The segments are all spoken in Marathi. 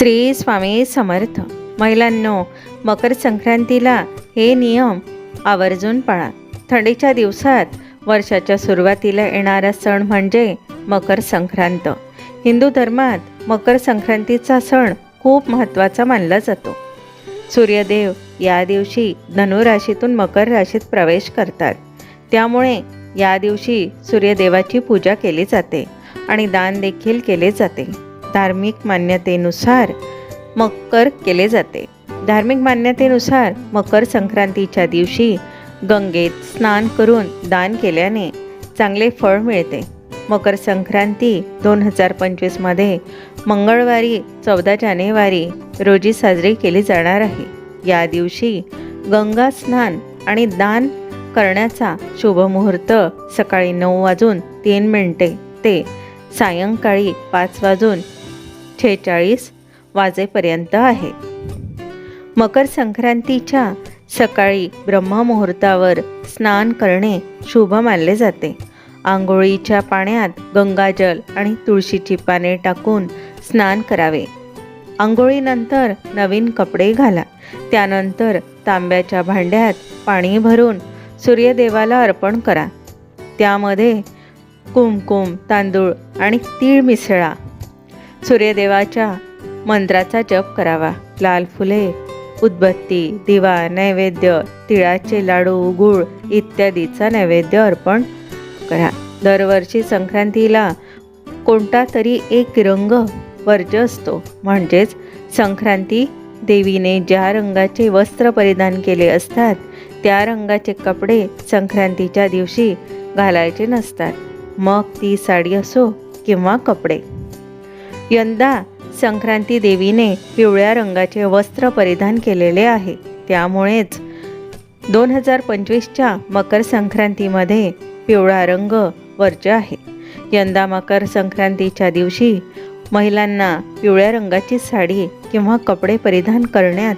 श्री स्वामी समर्थ. महिलांनो मकर संक्रांतीला हे नियम आवर्जून पाळा. थंडीच्या दिवसात वर्षाच्या सुरुवातीला येणारा सण म्हणजे मकर संक्रांत. हिंदू धर्मात मकर संक्रांतीचा सण खूप महत्त्वाचा मानला जातो. सूर्यदेव या दिवशी धनुराशीतून मकर राशीत प्रवेश करतात. त्यामुळे या दिवशी सूर्यदेवाची पूजा केली जाते आणि दान देखील केले जाते. धार्मिक मान्यतेनुसार मकर केले जाते. धार्मिक मान्यतेनुसार मकर संक्रांतीच्या दिवशी गंगेत स्नान करून दान केल्याने चांगले फळ मिळते. मकर संक्रांती दोन हजार पंचवीसमध्ये मंगळवारी चौदा जानेवारी रोजी साजरी केली जाणार आहे. या दिवशी गंगा स्नान आणि दान करण्याचा शुभ मुहूर्त सकाळी नऊ वाजून तीन मिनटे ते सायंकाळी पाच वाजून छेचाळीस वाजेपर्यंत आहे. मकर संक्रांतीच्या सकाळी ब्रह्ममुहूर्तावर स्नान करणे शुभ मानले जाते. आंघोळीच्या पाण्यात गंगाजल आणि तुळशीची पाने टाकून स्नान करावे. आंघोळीनंतर नवीन कपडे घाला. त्यानंतर तांब्याच्या भांड्यात पाणी भरून सूर्यदेवाला अर्पण करा. त्यामध्ये कुमकुम तांदूळ आणि तीळ मिसळा. सूर्यदेवाच्या मंत्राचा जप करावा. लाल फुले उदबत्ती दिवा नैवेद्य तिळाचे लाडू गुळ इत्यादीचा नैवेद्य अर्पण करा. दरवर्षी संक्रांतीला कोणता तरी एक रंग वर्ज असतो. म्हणजेच संक्रांती देवीने ज्या रंगाचे वस्त्र परिधान केले असतात त्या रंगाचे कपडे संक्रांतीच्या दिवशी घालायचे नसतात. मग ती साडी असो किंवा कपडे. यंदा संक्रांती देवीने पिवळ्या रंगाचे वस्त्र परिधान केलेले आहे. त्यामुळेच दोन हजार पंचवीसच्या मकर संक्रांतीमध्ये पिवळा रंग वर्ज आहे. यंदा मकर संक्रांतीच्या दिवशी महिलांना पिवळ्या रंगाची साडी किंवा कपडे परिधान करण्यात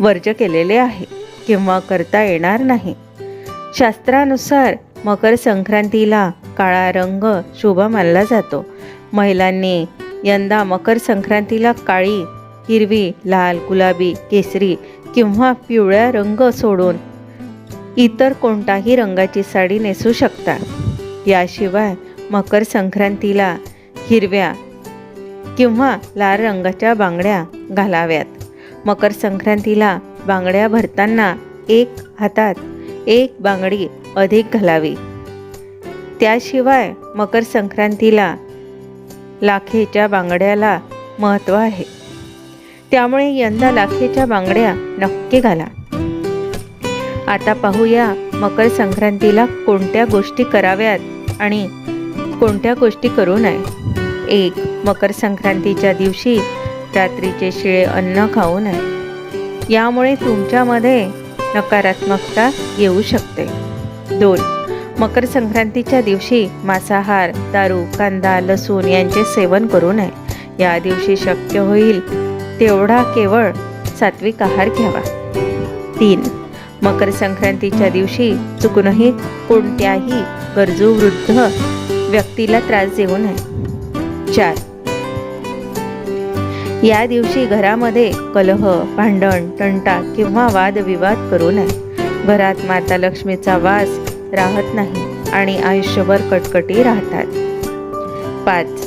वर्ज केलेले आहे किंवा करता येणार नाही. शास्त्रानुसार मकर संक्रांतीला काळा रंग शुभ मानला जातो. महिलांनी यंदा मकर संक्रांतीला काळी हिरवी लाल गुलाबी केसरी किंवा पिवळ्या रंग सोडून इतर कोणताही रंगाची साडी नेसू शकता. याशिवाय मकर संक्रांतीला हिरव्या किंवा लाल रंगाच्या बांगड्या घालाव्यात. मकर संक्रांतीला बांगड्या भरताना एक हातात एक बांगडी अधिक घालावी. त्याशिवाय मकर संक्रांतीला लाखेच्या बांगड्याला महत्त्व आहे. त्यामुळे यंदा लाखेच्या बांगड्या नक्की घाला. आता पाहूया मकर संक्रांतीला कोणत्या गोष्टी कराव्यात आणि कोणत्या गोष्टी करू नये. एक मकर संक्रांतीच्या दिवशी रात्रीचे शिळे अन्न खाऊ नये. यामुळे तुमच्यामध्ये नकारात्मकता येऊ शकते. दोन मकर संक्रांतीच्या दिवशी मांसाहार दारू कांदा लसूण यांचे सेवन करू नये. या दिवशी शक्य होईल तेवढा केवळ सात्विक आहार घ्यावा. तीन मकर संक्रांतीच्या दिवशी चुकूनही कोणत्याही गरजू वृद्ध व्यक्तीला त्रास देऊ नये. चार या दिवशी घरामध्ये कलह भांडण तंटा किंवा वादविवाद करू नये. घरात माता लक्ष्मीचा वास राहत नाही आणि आयुष्यभर कटकटी राहतात. पाच.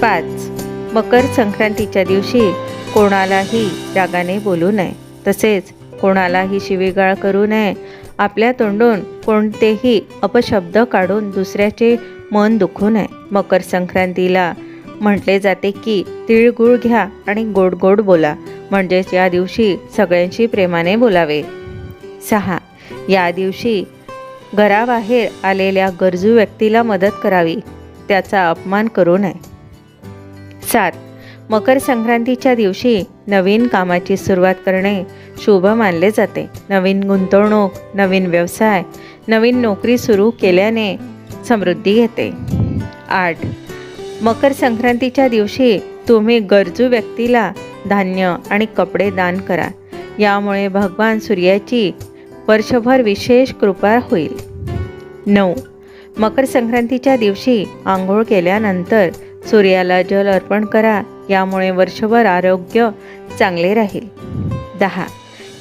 पाच. मकर संक्रांतीच्या दिवशी कोणालाही रागाने बोलू नये. तसेच कोणालाही शिवीगाळ करू नये. आपल्या तोंडून कोणतेही अपशब्द काढून दुसऱ्याचे मन दुखू नये. मकर संक्रांतीला म्हटले जाते की तिळगुळ घ्या आणि गोड गोड बोला. म्हणजेच या दिवशी सगळ्यांशी प्रेमाने बोलावे. सहा. या दिवशी घराबाहेर आलेल्या गरजू व्यक्तीला मदत करावी त्याचा अपमान करू नये. सात मकर संक्रांतीच्या दिवशी नवीन कामाची सुरुवात करणे शुभ मानले जाते. नवीन गुंतवणूक नवीन व्यवसाय नवीन नोकरी सुरू केल्याने समृद्धी येते आठ मकर संक्रांतीच्या दिवशी तुम्ही गरजू व्यक्तीला धान्य आणि कपडे दान करा. यामुळे भगवान सूर्याची वर्षभर विशेष कृपा होईल. नऊ. मकर संक्रांतीच्या दिवशी आंघोळ केल्यानंतर सूर्याला जल अर्पण करा यामुळे वर्षभर आरोग्य चांगले राहील. दहा.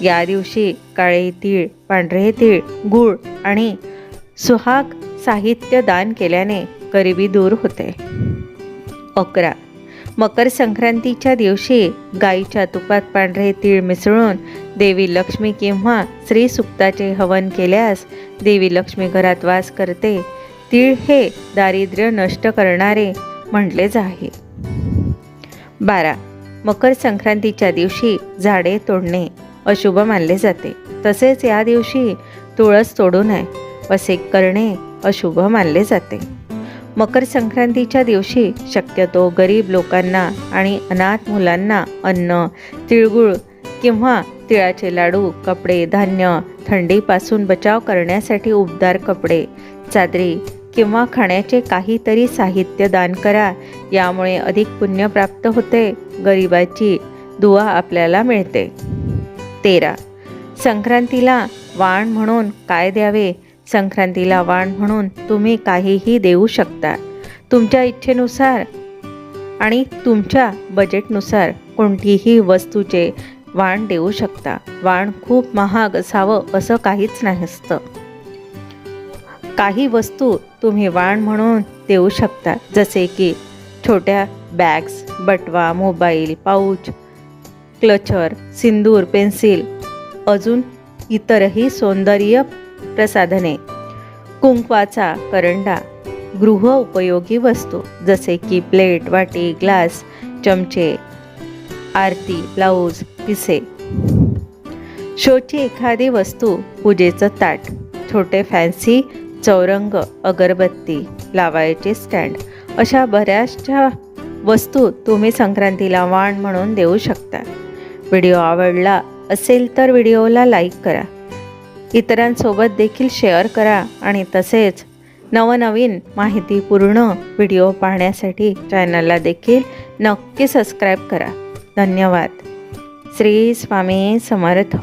या दिवशी काळे तीळ पांढरे तीळ गूळ आणि सुहाग साहित्य दान केल्याने गरिबी दूर होते. अकरा. मकर संक्रांतीच्या दिवशी गाईच्या तुपात पांढरे तीळ मिसळून देवी लक्ष्मी किंवा श्री सुक्ताचे हवन केल्यास देवी लक्ष्मी घरात वास करते. तीळ हे दारिद्र्य नष्ट करणारे म्हटलेच आहे बारा. मकर संक्रांतीच्या दिवशी झाडे तोडणे अशुभ मानले जाते. तसेच या दिवशी तुळस तोडू नये असे करणे अशुभ मानले जाते. मकर संक्रांतीच्या दिवशी शक्यतो गरीब लोकांना आणि अनाथ मुलांना अन्न तिळगुळ किंवा तिळाचे लाडू कपडे धान्य थंडीपासून बचाव करण्यासाठी उबदार कपडे चादरी किंवा खाण्याचे काहीतरी साहित्य दान करा. यामुळे अधिक पुण्य प्राप्त होते. गरिबाची दुवा आपल्याला मिळते. तेरा. संक्रांतीला वाण म्हणून काय द्यावे? संक्रांतीला वाण म्हणून तुम्ही काहीही देऊ शकता. तुमच्या इच्छेनुसार आणि तुमच्या बजेटनुसार कोणतीही वस्तूचे वाण देऊ शकता. वाण खूप महाग असावं असं काहीच नसतं. काही वस्तू तुम्ही वाण म्हणून देऊ शकता. जसे की छोट्या बॅग्स बटवा mobile pouch clutcher sindoor pencil अजून इतरही सौंदर्य प्रसाधने कुंकवाचा करंडा गृह उपयोगी वस्तू जसे की प्लेट वाटी ग्लास चमचे आरती ब्लाऊज पिसे. शोची एखादी वस्तू पूजेचं ताट छोटे फॅन्सी चौरंग अगरबत्ती लावायचे स्टँड अशा बऱ्याचशा वस्तू तुम्ही संक्रांतीला वाण म्हणून देऊ शकता. व्हिडिओ आवडला असेल तर व्हिडिओला लाईक करा. इतरांसोबत देखील शेअर करा आणि तसेच नवनवीन माहितीपूर्ण व्हिडिओ पाहण्यासाठी चॅनलला देखील नक्की सबस्क्राईब करा. धन्यवाद. श्री स्वामी समर्थ.